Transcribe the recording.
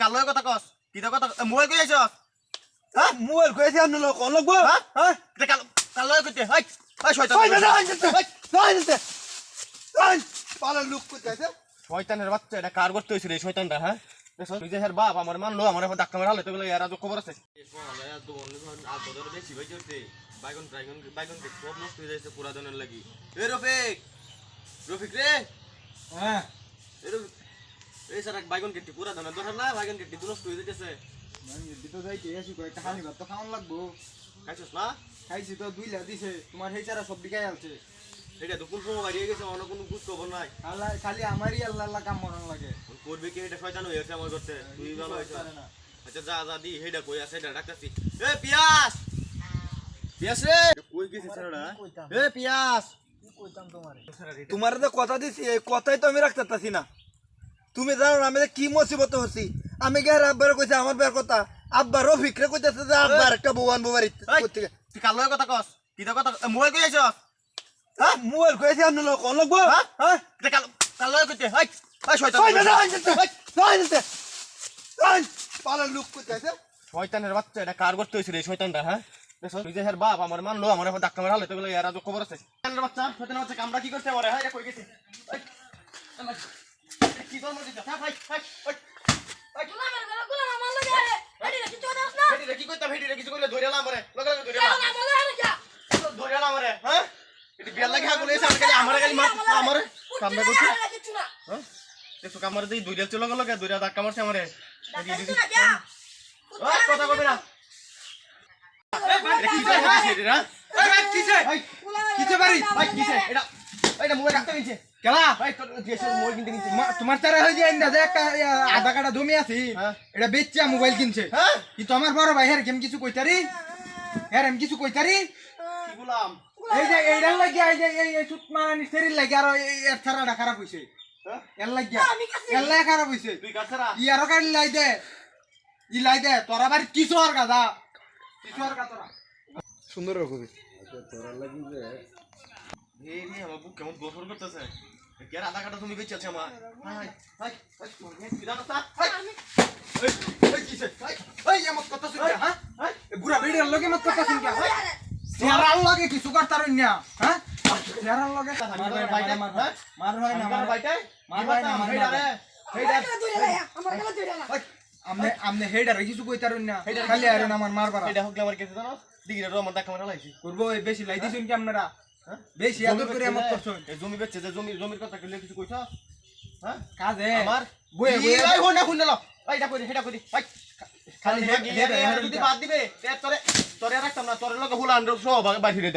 কার কথা কস কি কথা মোবাইল কই আইছস হ্যাঁ মোবাইল কইছে আপনি লোক কোন লোক হ্যাঁ? হ্যাঁ এটা কাল কার লগে কইতে হাই হাই শয়তান ওই না না না পালা লোক কইছে শয়তানের বাচ্চা এটা কার করতে হইছিল এই শয়তানটা হ্যাঁ দেখছ নিজে হের বাপ আমার মানলো আমার এখন ধাক্কা মারা হলে তো এরা তো খবর আছে? বাইগন বাইগন বাইগন সব নষ্ট হয়ে যাচ্ছে লাগি এ রফিক রফিক রে হ্যাঁ এ রফিক এই স্যার বাইগন কেটে পুরা দিনের দরকার না বাইগন কেটে নষ্ট হয়ে যাইতে কয়েকটা খানি ভাত তো খাওয়ান লাগবো। খাইছস না? খাইছি তো দুই লা দিছে তোমার সেই চারা সব বিকাই আছে এটা তো কোন সময় বাড়িয়ে গেছে অন্য কোনো বুঝ খবর নাই। আল্লাহ খালি আমারই আল্লাহ আল্লাহ কাম মরণ লাগে। করবে কি এটা শয়তান হয়ে আমার করতে তুই ভালো হয়েছ। না। আচ্ছা যা যা দি হেডা কই আছে এটা ডাকতাছি। এ পিয়াস! পিয়াস রে! কই গেছে এ পিয়াস! তোমার? তো কথা দিছি এই কথাই তো আমি রাখতে পারছি না। তুমি জানো না আমি কি মুসিবত হচ্ছি আমি গে আব্বার কইছে আমার বের কথা। আব্বার রফিকরে কইতেছে যে আব্বার একটা এই, করতে তুই কার কথা কস? কি কথা মোবাইল কই আইছস? হ্যাঁ মোবাইল আপনি লোক কোন লোক হ্যাঁ? হ্যাঁ? কাল কইতে? হাই হাই শয়তান ওই না না না পালা লোক কইতেছে শয়তানের বাচ্চা এটা কার করতে হইছিল এই শয়তানটা হ্যাঁ? বাপ আমার মানলো আমার ধাক্কা মারা হলে তো এরা খবর আছে। শয়তানের বাচ্চা শয়তানের বাচ্চা কামড়া কি করতে পারে হাই এটা কই গেছে? কি কইতা ভেটিরে কিছু কইলে ধরে এলাম রে লগে লগে ধরে এলাম বলে ধরে এলাম রে হ্যাঁ এটি বিয়ার লাগি হাগুলে এসে আমার আমার খালি মার আমার কামড়া করছে হ্যাঁ দেখো গেল এটা এটা মোবাইল রাখতে নিচে কেলা? তোর মোবাইল কিনতে নিচে মা- তোমার তারা হয়ে যায় না একটা আধা কাটা জমি আছে। হ্যাঁ। এটা বেচছে মোবাইল কিনছে। হ্যাঁ? কিন্তু আমার বড় ভাই হ্যাঁ কিছু কইতারি হ্যাঁ আমি কিছু কইতারি কি বললাম? এই যে এইটার এই যে এই এই সুত মারানি সেরির লাগে আর এই এর ছাড়াটা খারাপ হইছে। হ্যাঁ? এর লাগে আমি কাছে। এর খারাপ হইছে। লাই দে। ই লাই দে তোরা বাড়ি কিছু আর গাদা কিছু আর গাদা সুন্দর রাখবি এই রে আমার বুক কেমন গোসল করতেছে? কে আধা কাটা তুমি বেঁচে আছে আমার? হাই হাই হাই জানো তা হাই এই এই কিছে এই এই আমার কথা শুন হ্যাঁ? হাই বুড়া বেড়ির লগে মত কথা শুন কে চেহারার লগে কিছু করতার না হ্যাঁ? চেহারার লগে মার ভাই না মার ভাই মার ভাই না মার ভাই মার ভাই না, মার ভাই। আমার গলা ধরে আমার গলা ধরে না আমনে আমনে হেডার কিছু কইতার না। খালি আরে আমার মারবার এটা হোক আমার কাছে জানো? দিগিরে রো আমার দেখা মারা লাইছি করব বেশি লাই কি আপনারা? হ্যাঁ? বেশি আদর করে আমার করছ এই জমি বেচছে যে জমি জমির কথা কইলে কিছু কইছো? হ্যাঁ? কাজে। আমার? বয়ে বয়ে ভাই হন্ডা খুন দিল এই এটা কইরি এটা কইরি ভাই খালি হে- যদি বাদ দিবে তে তোরে তোরে রাখতাম না তোরে লগে হুলা আন্ডার সব বাইরে